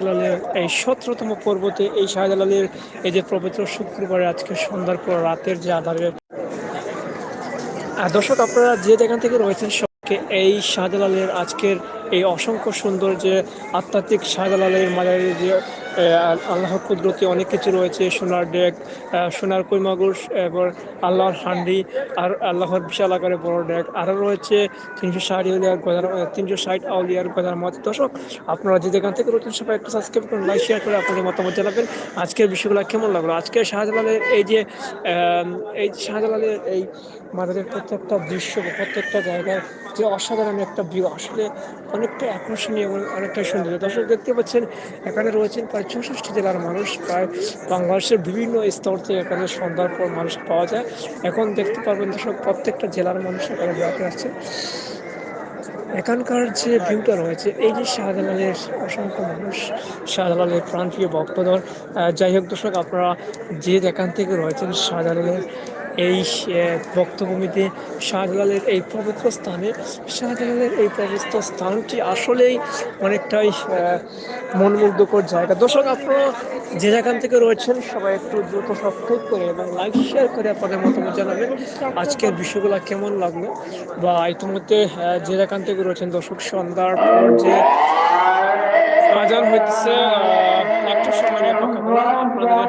শাহজালালের এই সতেরোতম পর্বতে এই শাহজালালের এই যে পবিত্র শুক্রবারে আজকে সন্ধ্যার পর রাতের যে আধারে দর্শক, আপনারা যে যেখান থেকে রয়েছেন সবকে এই শাহজালালের আজকের এই অসংখ্য সুন্দর যে আধ্যাত্মিক শাহজালালের মাজারের যে আল্লাহ কুদরতি অনেক কিছু রয়েছে, সোনার ডেক সোনার কৈমাগুর এবার আল্লাহর হান্ডি আর আল্লাহর বিশাল আকারে বড় ডেক। আরও রয়েছে তিনশো ষাট আউলিয়ার গজার তিনশো ষাট আউলিয়ার গজার মত। দর্শক, আপনারা যে যেখান থেকে রয়েছেন সবাই একটা সাবস্ক্রাইব করুন লাইক শেয়ার করে আপনাদের মতামত জানাবেন। আজকের বিষয়গুলো কেমন লাগল? আজকে শাহজালালের এই যে এই শাহজালালের এই মাদারের প্রত্যেকটা দৃশ্য প্রত্যেকটা জায়গায় যে অসাধারণ একটা ভিউ আসলে অনেকটা আকর্ষণীয় এবং অনেকটা সুন্দর। দর্শক, দেখতে পাচ্ছেন, এখানে রয়েছেন প্রায় চৌষট্টি জেলার মানুষ প্রায় বাংলাদেশের বিভিন্ন স্তর থেকে এখানে সন্ধ্যার পর মানুষ পাওয়া যায়। এখন দেখতে পারবেন দর্শক, প্রত্যেকটা জেলার মানুষ এখানে বেড়াতে আসছে। এখানকার যে ভিউটা রয়েছে, এই যে শাহজালালের অসংখ্য মানুষ, শাহজালালের প্রান্তীয় ভক্তদল যাই হোক দর্শক, আপনারা যে যেখান থেকে রয়েছেন, শাহজালালের এই বক্তভূমিতে শাহজালালের এই পবিত্র স্থানে, শাহজালালের এই পবিত্র স্থানটি আসলেই অনেকটাই মনমুগ্ধকর জায়গা। দর্শক, আপনারা যে যেখান থেকে রয়েছেন, সবাই একটু দ্রুত সাবস্ক্রাইব করে এবং লাইক, শেয়ার করে আপনাদের মতামত জানাবেন। আজকের বিষয়গুলো কেমন লাগল? বা ইতিমধ্যে যে যেখান থেকে রয়েছেন, দর্শক, সন্ধ্যার পর যে আজান হইতেছে একটু সময় আপনাদের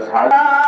啊。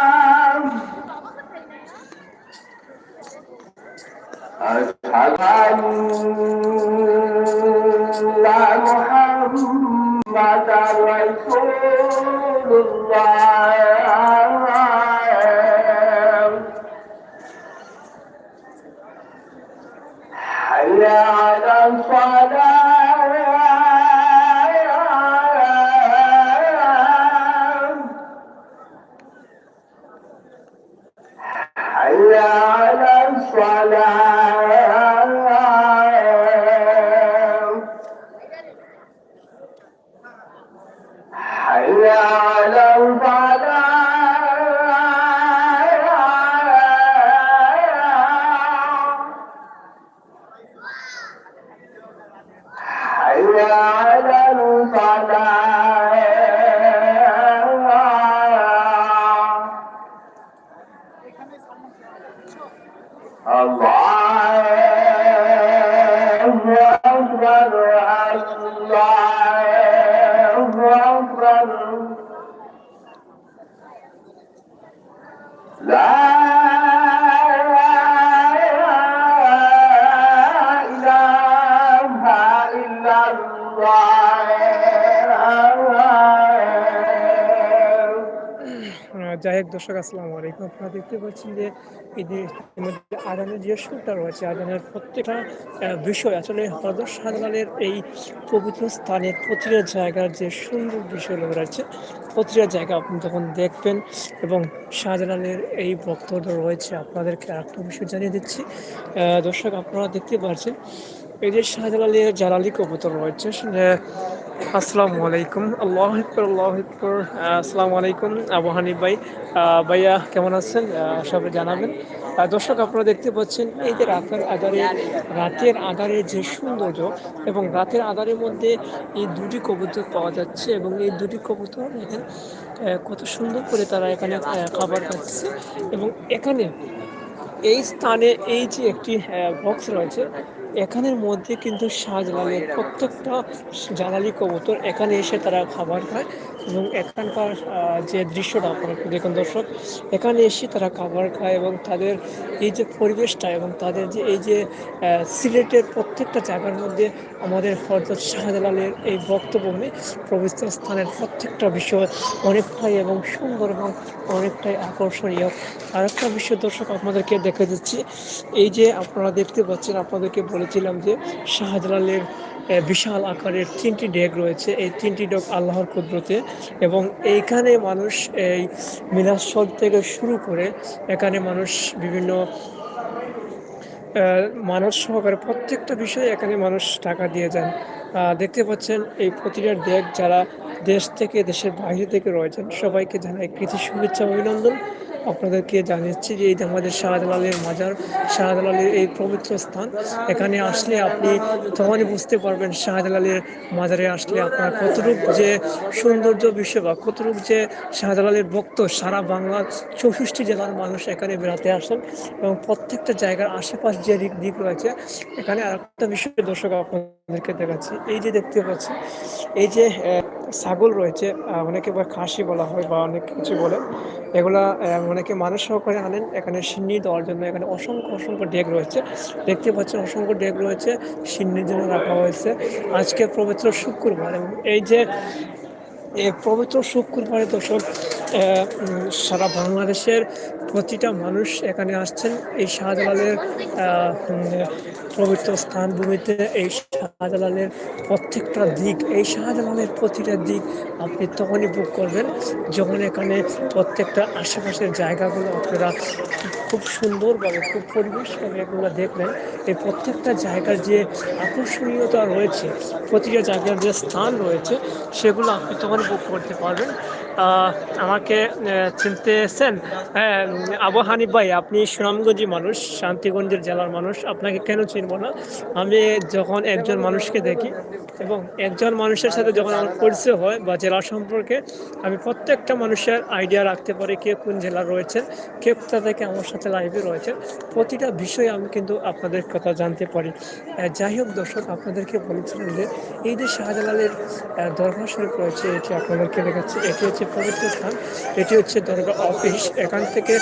হোক দর্শক, আসসালামু আলাইকুম। আপনারা দেখতে পাচ্ছেন যে ঈদের আদানের যে সুরটা রয়েছে, আদানের প্রত্যেকটা বিষয় আসলে হজর শাহজালালের এই পবিত্র স্থানের প্রতিটা জায়গার যে সুন্দর বিষয়গুলো রয়েছে, প্রতিটা জায়গা আপনি যখন দেখবেন এবং শাহজালালের এই বক্তব্য রয়েছে, আপনাদেরকে আরেকটা বিষয় জানিয়ে দিচ্ছি। দর্শক, আপনারা দেখতে পাচ্ছেন, এই যে শাহজালালের জালালি কবুতর রয়েছে আসসালামু আলাইকুম। আল্লাহ আকবর আল্লাহ আকবর। আসসালামু আলাইকুম, আবু হানিফ ভাই। ভাইয়া, কেমন আছেন? সবাই জানাবেন। দর্শক, আপনারা দেখতে পাচ্ছেন, এই যে রাতের আধারে রাতের আধারে যে সৌন্দর্য এবং রাতের আধারের মধ্যে এই দুটি কবুতর পাওয়া যাচ্ছে এবং এই দুটি কবুতর, দেখেন কত সুন্দর করে তারা এখানে খাবার খাচ্ছে এবং এখানে এই স্থানে এই যে একটি বক্স রয়েছে এখানের মধ্যে কিন্তু শাহজালালের প্রত্যেকটা জালালি কবুতর এখানে এসে তারা খাবার খায় এবং এখানকার যে দৃশ্যটা আপনারা দেখুন দর্শক, এখানে এসে তারা খাবার খায় এবং তাদের এই যে পরিবেশটা এবং তাদের যে এই যে সিলেটের প্রত্যেকটা জায়গার মধ্যে আমাদের হজরত শাহজালালের এই বক্তব্যে পবিত্র স্থানের প্রত্যেকটা বিষয় অনেকটাই এবং সুন্দর এবং অনেকটাই আকর্ষণীয়। আরেকটা বিষয় দর্শক, আপনাদেরকে দেখে দিচ্ছি। এই যে আপনারা দেখতে পাচ্ছেন, আপনাদেরকে বলেছিলাম যে শাহজালালের বিশাল আকারের তিনটি ডেক রয়েছে। এই তিনটি ডেক আল্লাহর কুদরতে এবং এইখানে মানুষ, এই মিলাদ থেকে শুরু করে এখানে মানুষ বিভিন্ন মানব সহকারে প্রত্যেকটা বিষয়ে এখানে মানুষ টাকা দিয়ে যান। দেখতে পাচ্ছেন এই প্রতিটা দেশ যারা দেশ থেকে, দেশের বাইরে থেকে রয়েছেন, সবাইকে জানাই কৃতি শুভেচ্ছা, অভিনন্দন। আপনাদেরকে জানিয়েছি যে এই আমাদের শাহজালালের মাজার, শাহজালালের এই পবিত্র স্থান, এখানে আসলে আপনি তখনই বুঝতে পারবেন শাহজালালের মাজারে আসলে আপনার কতটুক যে সৌন্দর্য বিশ্ব বা কতটুক যে শাহজালালের ভক্ত সারা বাংলার চৌষষ্টি জেলার মানুষ এখানে বেড়াতে আসেন এবং প্রত্যেকটা জায়গার আশেপাশ যে দিক রয়েছে, এখানে আরেকটা বিষয় দর্শক আপনাদেরকে দেখাচ্ছি। এই যে দেখতে পাচ্ছি, এই যে ছাগল রয়েছে অনেকে বা খাসি বলা হয় বা অনেক কিছু বলে। এগুলা অনেকে মানুষ সহকারে আনেন। এখানে সিন্নি দেওয়ার জন্য এখানে অসংখ্য অসংখ্য ডেক রয়েছে। দেখতে পাচ্ছেন অসংখ্য ডেক রয়েছে, সিন্নির জন্য রাখা হয়েছে। আজকে পবিত্র শুক্রবার এবং এই যে এই পবিত্র শুক্রবারে দর্শক সারা বাংলাদেশের প্রতিটা মানুষ এখানে আসছেন। এই শাহজালালের পবিত্র স্থান ভূমিতে এই শাহজালালের প্রত্যেকটা দিক, এই শাহজালালের প্রতিটা দিক আপনি তখনই বুক করবেন যখন এখানে প্রত্যেকটা আশেপাশের জায়গাগুলো আপনারা খুব সুন্দরভাবে, খুব পরিবেশভাবে এগুলো দেখবেন। এই প্রত্যেকটা জায়গার যে আকর্ষণীয়তা রয়েছে, প্রতিটা জায়গার যে স্থান রয়েছে, সেগুলো আপনি তখন বুক করতে পারবেন। আমাকে চিনতেছেন? হ্যাঁ আবু হানিফ ভাই, আপনি সুনামগঞ্জি মানুষ, শান্তিগঞ্জের জেলার মানুষ, আপনাকে কেন চিনব না? আমি যখন একজন মানুষকে দেখি এবং একজন মানুষের সাথে যখন আমার পরিচয় হয় বা জেলা সম্পর্কে, আমি প্রত্যেকটা মানুষের আইডিয়া রাখতে পারি কে কোন জেলা রয়েছেন কে কোথা থেকে আমার সাথে লাইভে রয়েছেন প্রতিটা বিষয়ে আমি কিন্তু আপনাদের কথা জানতে পারি। যাই হোক দর্শক, আপনাদেরকে বলেছিলাম যে এই যে শাহজালালের দরগা শরীফ রয়েছে, এটি আপনাদেরকে দেখাচ্ছি। এটি হচ্ছে পবিত্র স্থান। এটি হচ্ছে দরগা অফিস। এখান থেকে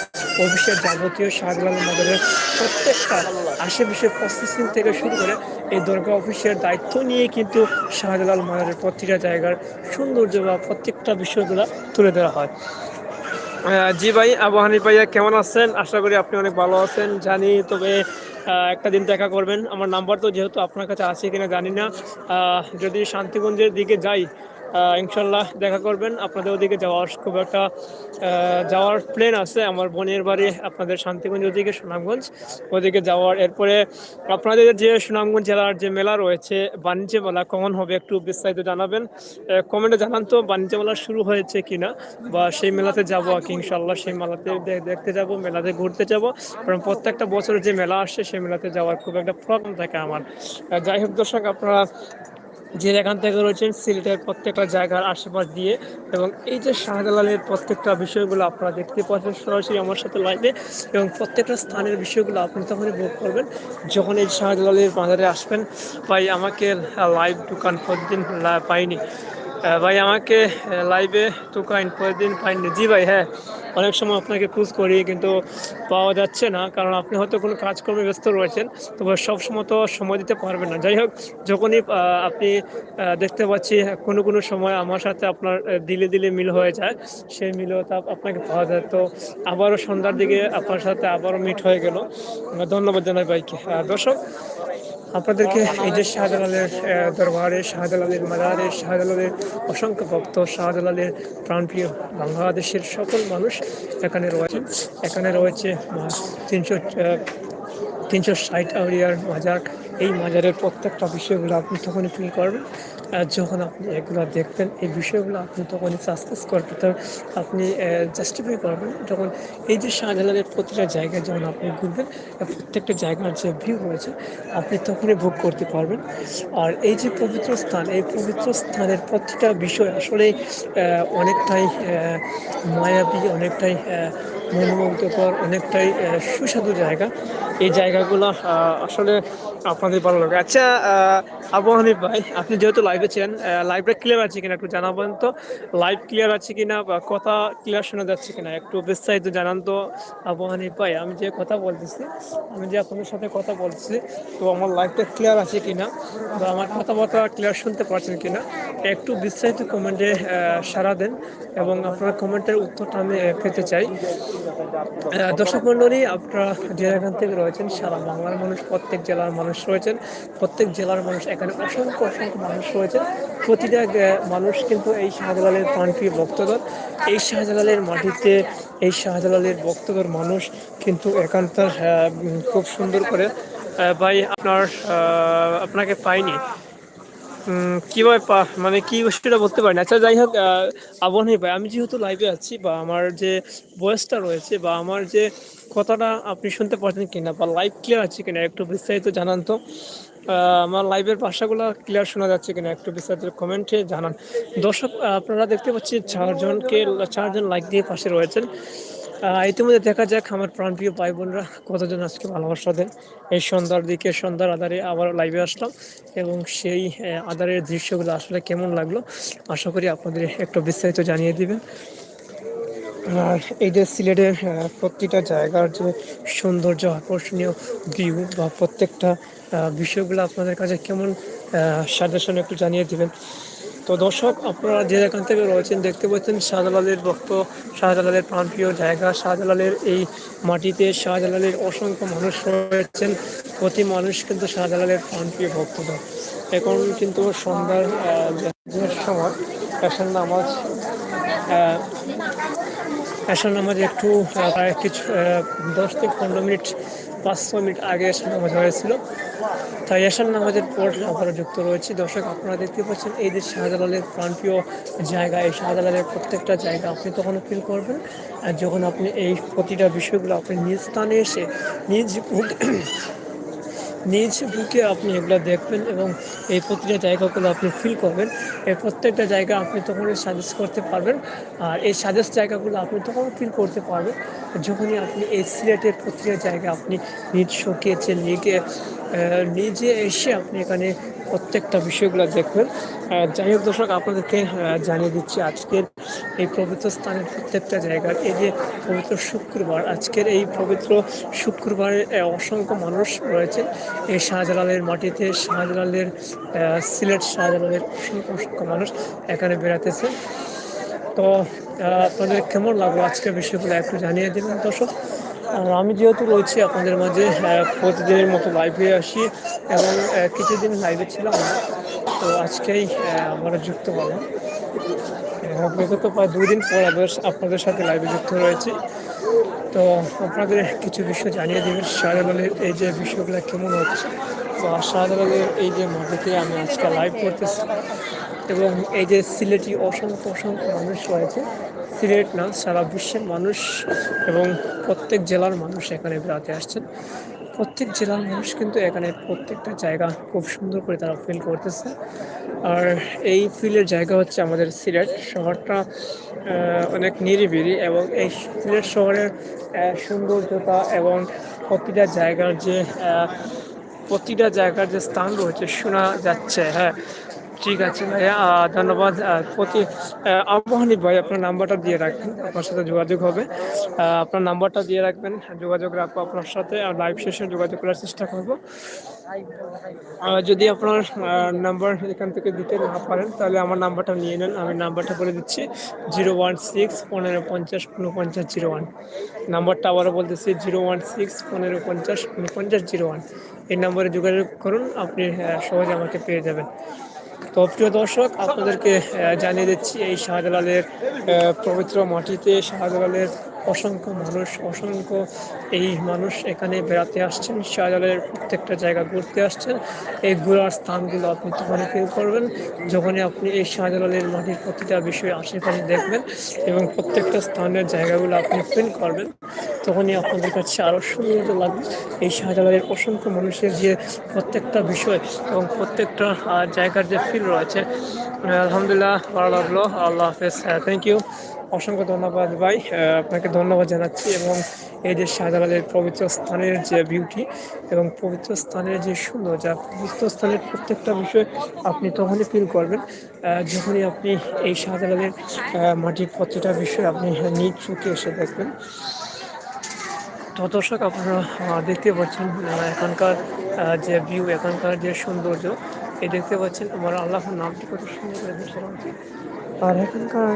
অফিসের যাবতীয় শাহজালাল মাদারের প্রত্যেকটা আশেপাশে প্রসেসিং থেকে শুরু করে এই দরগা অফিসের দায়িত্ব নিয়ে কিন্তু শাহজালাল মাদারের প্রতিটা জায়গার সৌন্দর্য বা প্রত্যেকটা বিষয়গুলো তুলে ধরা হয়। জি ভাই, আবু হানিফ ভাইয়া, কেমন আছেন? আশা করি আপনি অনেক ভালো আছেন। জানি তবে একটা দিন দেখা করবেন। আমার নাম্বার তো যেহেতু আপনার কাছে আছে কিনা জানি না। যদি শান্তিগঞ্জের দিকে যাই ইনশাল্লাহ দেখা করবেন। আপনাদের ওদিকে যাওয়ার খুব একটা যাওয়ার প্ল্যান আছে। আমার বোনের বাড়ি আপনাদের শান্তিগঞ্জ ওদিকে, সুনামগঞ্জ। ওদিকে যাওয়ার, এরপরে আপনাদের যে সুনামগঞ্জ জেলার যে মেলা রয়েছে, বাণিজ্য মেলা, কখন হবে একটু বিস্তারিত জানাবেন। কমেন্টে জানান তো, বাণিজ্য মেলা শুরু হয়েছে কিনা, বা সেই মেলাতে যাব আর কি, ইনশাল্লাহ সেই মেলাতে দেখতে যাব, মেলাতে ঘুরতে যাব। কারণ প্রত্যেকটা বছর যে মেলা আসছে সেই মেলাতে যাওয়ার খুব একটা প্রবলেম থাকে আমার। যাই হোক দর্শক, আপনারা যে এখান থেকে রয়েছেন সিলেটের প্রত্যেকটা জায়গার আশেপাশ দিয়ে এবং এই যে শাহজালালের প্রত্যেকটা বিষয়গুলো আপনারা দেখতে পাচ্ছেন সরাসরি আমার সাথে লাইভে এবং প্রত্যেকটা স্থানের বিষয়গুলো আপনি তখনই ভোগ করবেন। যখন এই শাহজালালের বাজারে আসবেন, ভাই, আমাকে লাইভ দোকান প্রতিদিন পাইনি। ভাই, আমাকে লাইভে দোকান প্রতিদিন পাইনি। জি ভাই হ্যাঁ। অনেক সময় আপনাকে খোঁজ করি, কিন্তু পাওয়া যাচ্ছে না, কারণ আপনি হয়তো কোনো কাজকর্মে ব্যস্ত রয়েছেন তবে সব সময় তো সময় দিতে পারবেন না। যাই হোক, যখনই আপনি দেখতে পাচ্ছি কোনো কোনো সময় আমার সাথে আপনার দিলে দিলে মিল হয়ে যায়, সেই মিলতা আপনাকে পাওয়া যায়। তো আবারও সন্ধ্যার দিকে আপনার সাথে আবারও মিট হয়ে গেল। ধন্যবাদ জানাই ভাইকে। দর্শক আপনাদেরকে এই যে শাহজালালের দরবারে, শাহজালালের মাজারে শাহজালালের অসংখ্য ভক্ত, শাহজালালের প্রাণপ্রিয় বাংলাদেশের সকল মানুষ এখানে রয়েছেন এখানে রয়েছে তিনশো তিনশো ষাট আউরিয়ার মাজার। এই মাজারের প্রত্যেকটা বিষয়গুলো আপনি তখনই ফিল করবেন। যখন আপনি এগুলো দেখবেন এই বিষয়গুলো আপনি তখনই সাসপেস করবেন। তো আপনি জাস্টিফাই করবেন যখন এই যে শাহজালালের প্রতিটা জায়গায় যখন আপনি ঘুরবেন প্রত্যেকটা জায়গার যে ভিউ রয়েছে আপনি তখনই ভোগ করতে পারবেন। আর এই যে পবিত্র স্থান এই পবিত্র স্থানের প্রতিটা বিষয় আসলে অনেকটাই মায়াবী অনেকটাই মনোমুগ্ধকর অনেকটাই সুস্বাদু জায়গা। এই জায়গাগুলো আসলে আপনাদের ভালো লাগে। আচ্ছা আহ, আবু হানিফ ভাই আপনি যেহেতু লাইভে ছিলেন লাইভটা ক্লিয়ার আছে কিনা একটু জানাবেন তো? লাইভ ক্লিয়ার আছে কিনা বা কথা ক্লিয়ার শোনা যাচ্ছে কিনা? একটু বিস্তারিত জানান তো, আবু হানিফ ভাই। আমি যে কথা বলতেছি, আমি যে আপনাদের সাথে কথা বলছি তো আমার লাইভটা ক্লিয়ার আছে কিনা বা আমার কথাবার্তা ক্লিয়ার শুনতে পারছেন কিনা, একটু বিস্তারিত কমেন্টে সাড়া দেন এবং আপনার কমেন্টের উত্তরটা আমি পেতে চাই। দর্শক মন্ডলী আপনারা যে এখান থেকে রয়েছেন, সারা বাংলার মানুষ, প্রত্যেক জেলার মানুষ রয়েছেন। প্রত্যেক জেলার মানুষ, এখানে অসংখ্য অসংখ্য মানুষ রয়েছেন প্রতিটা মানুষ কিন্তু এই শাহজালালের প্রাণপ্রিয় ভক্তদল এই শাহজালালের মাটিতে, এই শাহজালালের ভক্তদল মানুষ কিন্তু একান্ত খুব সুন্দর করে ভাই আপনার আপনাকে পাইনি। কীভাবে মানে কি সেটা বলতে পারি না আচ্ছা যাই হোক আবহানী ভাই, আমি যেহেতু লাইভে আছি বা আমার যে বয়সটা রয়েছে বা আমার যে কথাটা আপনি শুনতে পাচ্ছেন কিনা বা লাইভ ক্লিয়ার আছে কিনা, একটু বিস্তারিত জানান তো। আমার লাইভের ভাষাগুলো ক্লিয়ার শোনা যাচ্ছে কিনা একটু বিস্তারিত কমেন্টে জানান। দর্শক আপনারা দেখতে পাচ্ছি চারজনকে, চারজন লাইক দিয়ে পাশে রয়েছেন। ইতিমধ্যে দেখা যাক আমার প্রাণপ্রিয় ভাই বোনরা কতজন আজকে ভালোবাসা দেন। এই সন্ধ্যার দিকে, সন্ধ্যার আধারে আবার লাইভে আসলাম এবং সেই আধারের দৃশ্যগুলো আসলে কেমন লাগল আশা করি আপনাদের একটু বিস্তারিত জানিয়ে দিবেন। আর এই যে সিলেটের প্রতিটা জায়গার যে সৌন্দর্য আকর্ষণীয় ভিউ বা প্রত্যেকটা বিষয়গুলো আপনাদের কাছে কেমন সাজেশন একটু জানিয়ে দিবেন। তো দর্শক, আপনারা যে এখান থেকে রয়েছেন, দেখতে পাচ্ছেন শাহজালালের ভক্ত, শাহজালালের প্রাণপ্রিয় জায়গা, শাহজালালের এই মাটিতে শাহজালালের অসংখ্য মানুষ রয়েছেন, প্রতি মানুষ কিন্তু শাহজালালের প্রাণপ্রিয় ভক্তদের এখন কিন্তু সন্ধ্যার সময়, ফ্যাশন নামাজ এশার নামাজ একটু প্রায় কিছু দশ থেকে পনেরো মিনিট পাঁচ ছ মিনিট আগে এশার নামাজ হয়েছিল। তাই এশার নামাজের পর আবারও যুক্ত রয়েছে। দর্শক, আপনারা দেখতে পাচ্ছেন, এই যে শাহজালালের প্রাণপ্রিয় জায়গা, এই শাহজালালের প্রত্যেকটা জায়গা আপনি তখন ফিল করবেন। আর যখন আপনি এই প্রতিটা বিষয়গুলো আপনি নিজ স্থানে এসে, নিজ নিজ বুকে আপনি এগুলো দেখবেন এবং এই প্রতিটা জায়গাগুলো আপনি ফিল করবেন। এই প্রত্যেকটা জায়গা আপনি তখন সাজেস্ট করতে পারবেন আর এই সাজেস্ট জায়গাগুলো আপনি তখন ফিল করতে পারবেন। যখনই আপনি এই সিলেটের প্রতিটা জায়গা আপনি নিজ শুকিয়েছে নিজে নিজে এসে আপনি এখানে প্রত্যেকটা বিষয়গুলো দেখবেন। যাই হোক দর্শক, আপনাদেরকে জানিয়ে দিচ্ছি আজকের এই পবিত্র স্থানের প্রত্যেকটা জায়গার এই যে পবিত্র শুক্রবার, আজকের এই পবিত্র শুক্রবারে অসংখ্য মানুষ রয়েছেন এই শাহজালালের মাটিতে, শাহজালালের সিলেট শাহজালালের অসংখ্য অসংখ্য মানুষ এখানে বেড়াতেছে। তো আপনাদের কেমন লাগল আজকের বিষয়গুলো একটু জানিয়ে দেবেন দর্শক। আর আমি যেহেতু রয়েছি আপনাদের মাঝে প্রতিদিনের মতো লাইভে আসি এবং কিছুদিন লাইভে ছিলাম। তো আজকেই আমরা যুক্ত হলাম। বিগত প্রায় দুই দিন পর আবার আপনাদের সাথে লাইভে যুক্ত রয়েছি। তো আপনাদের কিছু বিষয় জানিয়ে দেবেন শাহজালালের এই যে বিষয়গুলো কেমন হচ্ছে, বা শাহজালালের এই যে মাটিতে আমি আজকে লাইভ করতেছি এবং এই যে সিলেটি অসংখ্য অসংখ্য মানুষ রয়েছে সিলেট না, সারা বিশ্বের মানুষ এবং প্রত্যেক জেলার মানুষ এখানে বেড়াতে আসছেন। প্রত্যেক জেলার মানুষ কিন্তু এখানে প্রত্যেকটা জায়গা খুব সুন্দর করে তারা ফিল করতেছে। আর এই ফিলের জায়গা হচ্ছে আমাদের সিলেট শহরটা অনেক নিরিবিলি এবং এই সিলেট শহরের সৌন্দর্যতা এবং প্রতিটা জায়গার যে প্রতিটা জায়গার যে স্থান রয়েছে, শোনা যাচ্ছে হ্যাঁ। ঠিক আছে ভাইয়া ধন্যবাদ। প্রতি আবহানী ভাই আপনার নাম্বারটা দিয়ে রাখবেন আপনার সাথে যোগাযোগ হবে। আপনার নাম্বারটা দিয়ে রাখবেন, যোগাযোগ রাখব আপনার সাথে লাইভ সেশন যোগাযোগ করার চেষ্টা করব। যদি আপনার নাম্বার এখান থেকে দিতে না পারেন, তাহলে আমার নাম্বারটা নিয়ে নেন। আমি নাম্বারটা বলে দিচ্ছি, জিরো ওয়ান সিক্স পনেরো পঞ্চাশ উনপঞ্চাশ জিরো ওয়ান। নাম্বারটা আবারও বলতেছি, জিরো ওয়ান সিক্স পনেরো পঞ্চাশ উনপঞ্চাশ জিরো ওয়ান। এই নম্বরে যোগাযোগ করুন, আপনি সহজে আমাকে পেয়ে যাবেন। তো প্রিয় দর্শক আপনাদেরকে জানিয়ে দিচ্ছি এই শাহজালালের পবিত্র মাটিতে শাহজালালের অসংখ্য মানুষ, অসংখ্য এই মানুষ এখানে বেড়াতে আসছেন। শাহজালালের প্রত্যেকটা জায়গা ঘুরতে আসছেন। এই ঘোরার স্থানগুলো আপনি তখনই ফিল করবেন, যখনই আপনি এই শাহজালালের মাটির প্রতিটা বিষয় আশেপাশে দেখবেন এবং প্রত্যেকটা স্থানের জায়গাগুলো আপনি ফিল করবেন, তখনই আপনাদের কাছে আরও সুন্দর লাগবে। এই শাহজালালের অসংখ্য মানুষের যে প্রত্যেকটা বিষয় এবং প্রত্যেকটা জায়গার যে ফিল রয়েছে আলহামদুলিল্লাহ, ভালো লাগল। আল্লাহ হাফেজ। হ্যাঁ থ্যাংক ইউ অসংখ্য ধন্যবাদ ভাই। আপনাকে ধন্যবাদ জানাচ্ছি এবং এই যে শাহজালালের পবিত্র স্থানের যে বিউটি এবং পবিত্র স্থানের যে সুন্দর যা পবিত্র স্থানের প্রত্যেকটা বিষয় আপনি তখনই ফিল করবেন যখনই আপনি এই শাহজালালের মাটির প্রতিটা বিষয় আপনি নিজ চোখে এসে দেখবেন। তো দর্শক, আপনারা দেখতে পাচ্ছেন এখানকার যে ভিউ এখানকার যে সৌন্দর্য, এই দেখতে পাচ্ছেন আমার আল্লাহর নামটি কত সুন্দর করে আর এখানকার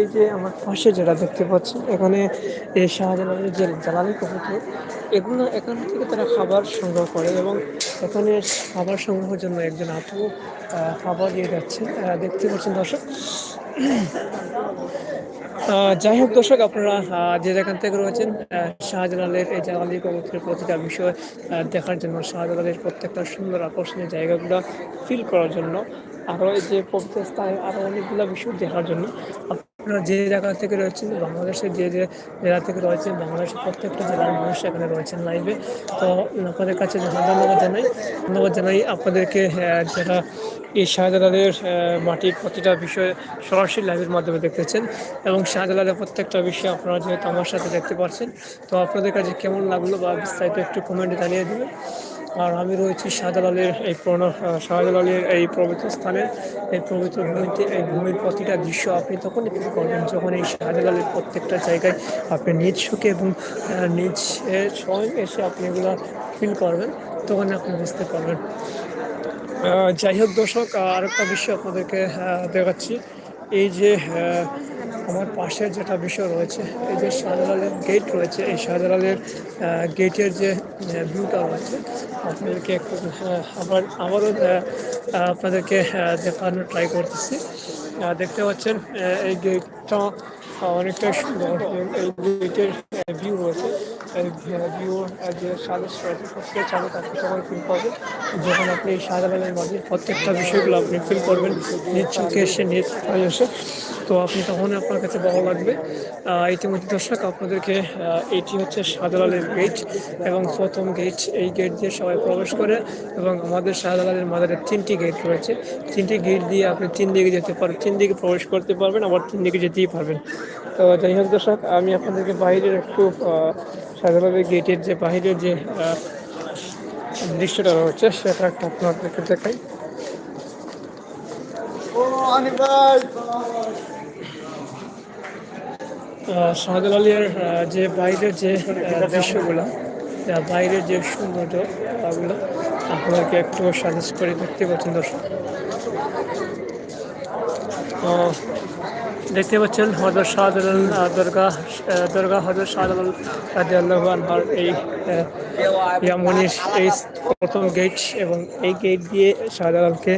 এই যে আমার পাশে যেটা দেখতে পাচ্ছেন, এখানে এই শাহজালালের যে জ্বালানি কবুতর, এগুলো এখান থেকে তারা খাবার সংগ্রহ করে এবং এখানে খাবার সংগ্রহের জন্য একজন আপু খাবার দিয়ে যাচ্ছেন। দেখতে পাচ্ছেন দর্শক যাই হোক দর্শক, আপনারা যে যেখান থেকে রয়েছেন শাহজালালের এই জালালি কবুতরের প্রতিটা বিষয় দেখার জন্য, শাহজালালের প্রত্যেকটা সুন্দর আকর্ষণীয় জায়গাগুলো ফিল করার জন্য, আরও এই যে পবিত্র স্থানে আরও অনেকগুলো বিষয় দেখার জন্য আপনারা যে জায়গা থেকে রয়েছেন, বাংলাদেশের যে যে জেলা থেকে রয়েছেন, বাংলাদেশের প্রত্যেকটা জেলার মানুষ এখানে রয়েছেন লাইভে তো আপনাদের কাছে ধন্যবাদ জানাই। ধন্যবাদ জানাই আপনাদেরকে যারা এই শাহজালালের মাটির প্রতিটা বিষয় সরাসরি লাইভের মাধ্যমে দেখতেছেন এবং শাহজালালের প্রত্যেকটা বিষয় আপনারা যেহেতু আমার সাথে দেখতে পাচ্ছেন, তো আপনাদের কাছে কেমন লাগল বা বিস্তারিত একটু কমেন্টে জানিয়ে দেবেন। আর আমি রয়েছি শাহজালালের এই আহ, শাহজালালের এই পবিত্র স্থানে। এই পবিত্র ভূমিতে এই ভূমির প্রতিটা দৃশ্য আপনি তখনই ফিল করবেন। যখন এই শাহজালালের প্রত্যেকটা জায়গায় আপনি নিজ সুখে এবং নিজ স্বয়ং এসে আপনি এগুলো ফিল করবেন তখন আপনি বুঝতে পারবেন। যাই হোক দর্শক আরেকটা বিষয় আপনাদেরকে দেখাচ্ছি। এই যে আমার পাশে যেটা বিষয় রয়েছে, এই যে শাহজালালের গেট রয়েছে, এই শাহজালালের গেটের যে ভিউটা রয়েছে, আপনাদেরকে একটু আবার, আবারও আপনাদেরকে দেখানোর ট্রাই করতেছি। দেখতে পাচ্ছেন এই গেটটা অনেকটা সুন্দর। ভিউ রয়েছে ভিউ যে সাজেস রয়েছে চালু থাকতে তখন ফিল করবেন যখন আপনি এই শাহজালালের মাঝে প্রত্যেকটা বিষয়গুলো আপনি ফিল করবেন, নিজ এসে নিজ এসে, তো আপনি তখন আপনার কাছে ভালো লাগবে। ইতিমধ্যে দর্শক, আপনাদেরকে এটি হচ্ছে শাহজালালের গেট এবং প্রথম গেট এই গেট দিয়ে সবাই প্রবেশ করে এবং আমাদের শাহজালালের মাজারের তিনটি গেট রয়েছে। তিনটি গেট দিয়ে আপনি তিন দিকে যেতে পারবেন তিন দিকে প্রবেশ করতে পারবেন, আবার তিন দিকে যেতেই পারবেন। তো যাই হোক দর্শক আমি আপনাদেরকে বাইরের একটু শাহজালালের গেটের যে বাইরের যে দৃশ্যটা রয়েছে সেটা একটা আপনাদেরকে দেখাই। শাহজালালের আহ, যে বাইরের যে দৃশ্যগুলো বাইরের যে সৌন্দর্য ওগুলো আপনাদেরকে একটু সাজেস্ট করে দেখতে পাচ্ছেন দর্শক। আহ, দেখতে পাচ্ছেন হজরত শাহজালাল দরগা দরগা হজরত শাহজালাল রাজি আল্লাহ এই ইয়ামনির এই প্রথম গেট এবং এই গেট দিয়ে শাহজালালকে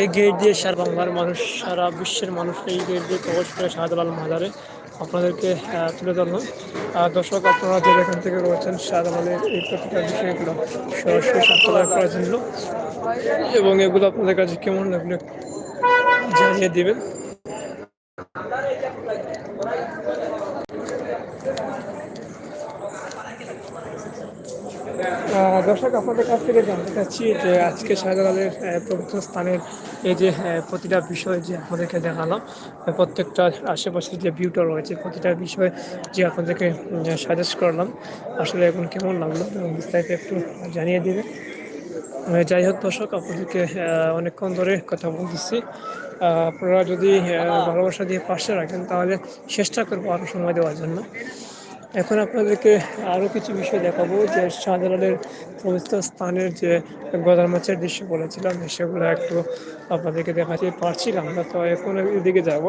এই গেট দিয়ে সারা বাংলার মানুষ সারা বিশ্বের মানুষ এই গেট দিয়ে প্রবেশ করে শাহজালাল মাজারে। আপনাদেরকে তুলে ধরলাম। দর্শক, আপনারা যে এখান থেকে রয়েছেন আমাদের এই প্রতিটা বিষয়গুলো সরাসরি সম্প্রদায় করার জন্য এবং এগুলো আপনাদের কাছে কেমন লাগল জানিয়ে দিবেন। দর্শক আপনাদের কাছ থেকে জানতে চাচ্ছি যে আজকে শাহজালালের পবিত্র স্থানের এই যে প্রতিটা বিষয় যে আপনাদেরকে দেখালাম প্রত্যেকটা আশেপাশে যে ভিউটা রয়েছে প্রতিটা বিষয় যে আপনাদেরকে সাজেস্ট করলাম আসলে এখন কেমন লাগল এবং বিস্তারিত একটু জানিয়ে আহ, যাই হোক দর্শক আপনাদেরকে অনেকক্ষণ ধরে কথা বলতেছি। আপনারা যদি ভালোবাসা দিয়ে পাশে রাখেন তাহলে চেষ্টা করব আরও সময় দেওয়ার জন্য। এখন আপনাদেরকে আরও কিছু বিষয় দেখাবো যে শাহজালালের পবিত্র স্থানের যে গদার মাছের দৃশ্য বলেছিলাম, সেগুলো একটু আপনাদেরকে দেখাতে পারছিলাম না তো এখন এদিকে যাব।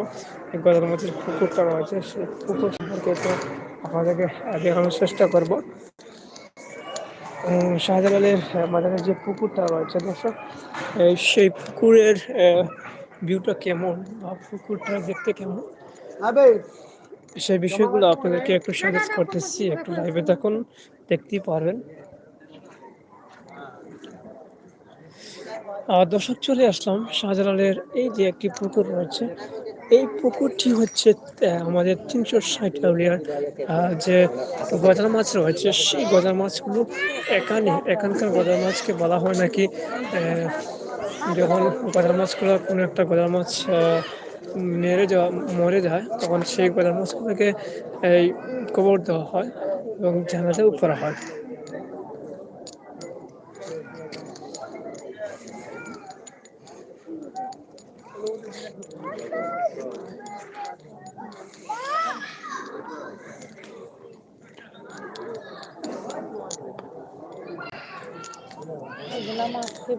গদার মাছের পুকুরটা রয়েছে, সেই পুকুর সম্পর্কে একটু আপনাদেরকে দেখানোর চেষ্টা করব। শাহজালালের মাজারের যে পুকুরটা রয়েছে, দর্শক সেই পুকুরের ভিউটা কেমন বা পুকুরটা দেখতে কেমন? সেই বিষয়গুলো আপনাদেরকে একটু সাজেস্ট করতেছি, একটু লাইভে দেখুন দেখতেই পারবেন। দর্শক, চলে আসলাম শাহজালালের এই যে একটি পুকুর রয়েছে, এই পুকুরটি হচ্ছে আমাদের তিনশো ষাট আউলিয়ার যে গজার মাছ রয়েছে, সেই গজার মাছগুলো এখানে, এখানকার গজার মাছকে বলা হয় নাকি যখন গজার মাছগুলো কোনো একটা গজার মাছ মেরে যাওয়া, মরে যায়, তখন সেই গোলাম মোস্তফাকে এই কবর দেওয়া হয় এবং জানাজাও করা হয়।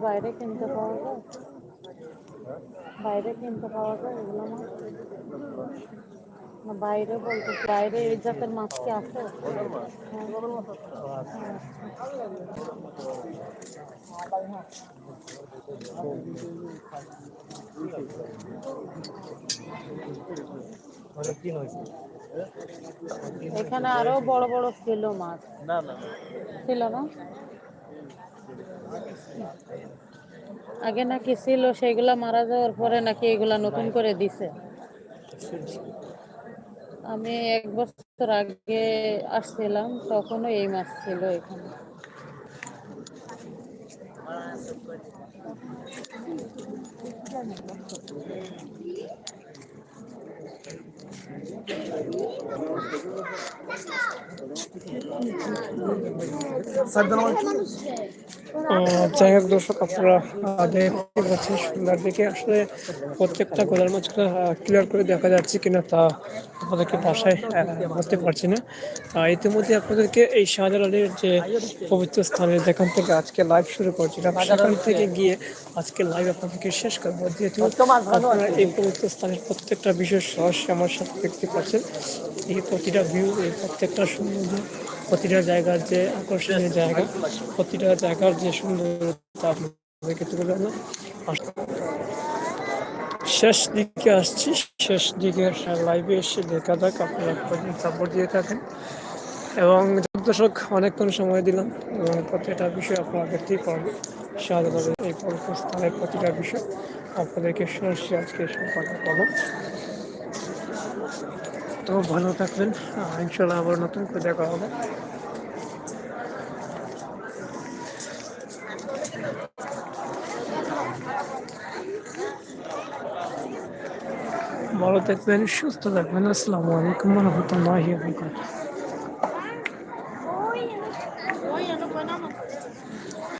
বাইরে কিনতে পাওয়া যায়? বাইরে কিনতে পাওয়া যায় এগুলো মাছ না বাইরে বলতে বাইরে এই জাতের মাছ কি আছে? এখানে আরও বড় বড় ছিল মাছ। ছিল না? আগে নাকি ছিল সেগুলা মারা যাওয়ার পরে নাকি এগুলা নতুন করে দিছে। আমি এক বছর আগে আসছিলাম তখনও এই মাছ ছিল এখানে। আহ, যাই হোক দর্শক, আপনারা দেখতে পাচ্ছেন সুন্দর দেখে আসলে প্রত্যেকটা গোলার মাছগুলো ক্লিয়ার করে দেখা যাচ্ছে কিনা তা আপনাদেরকে বাসায় বলতে পারছি না। ইতিমধ্যে আপনাদেরকে এই শাহজালালের যে পবিত্র স্থানে যেখান থেকে আজকে লাইভ শুরু করছিলাম, সেখান থেকে গিয়ে আজকে লাইভ আপনাদেরকে শেষ করব। যেহেতু আপনারা এই পবিত্র স্থানের প্রত্যেকটা বিশেষ রহস্য আমার সাথে দেখতে পাচ্ছেন, এই প্রতিটা ভিউ এই প্রত্যেকটা সৌন্দর্য। প্রতিটা জায়গার যে আকর্ষণীয় জায়গা, প্রতিটা জায়গার যে ধরলাম। শেষ দিকে আসছি। শেষ দিকে লাইভে এসে দেখা যাক, আপনারা সাপোর্ট দিয়ে থাকেন। এবং দর্শক, অনেকক্ষণ সময় দিলাম। এবং প্রতিটা বিষয় আপনারা দেখতেই পারবেন শাহজালালের এই পবিত্র স্থানের প্রতিটা বিষয় আপনাদেরকে সরাসরি আজকে সম্পাদন করব তো ভালো থাকবেন। ইনশাল্লাহ আবার নতুন করে দেখা হবে। ভালো থাকবেন, সুস্থ থাকবেন। আসসালামু আলাইকুম রহমতুল্লাহি